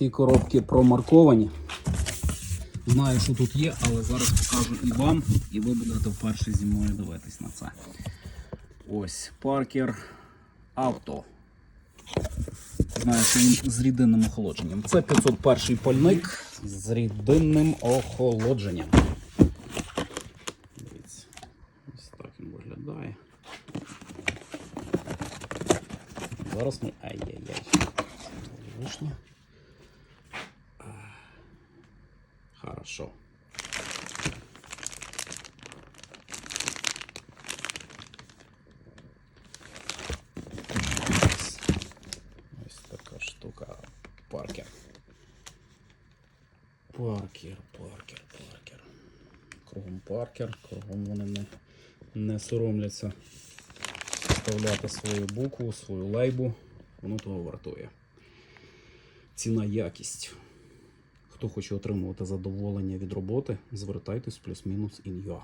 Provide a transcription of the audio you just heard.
Ці коробки промарковані. Знаю, що тут є, але зараз покажу і вам, і ви будете вперше зі мною дивитись на це. Ось Parker Auto. Знаю, що він з рідинним охолодженням. Це 501 пальник з рідинним охолодженням. Дивіться, ось так він виглядає. Зараз ми. Ай-яй-яй. Вишня. Хорошо. Ось. Така штука. Паркер. Паркер, паркер, паркер. Кругом паркер, кругом вони не, не соромляться вставляти свою букву, свою лейбу. Воно того вартує. Ціна якість. Хто хоче отримувати задоволення від роботи, звертайтесь плюс-мінус ін'юа.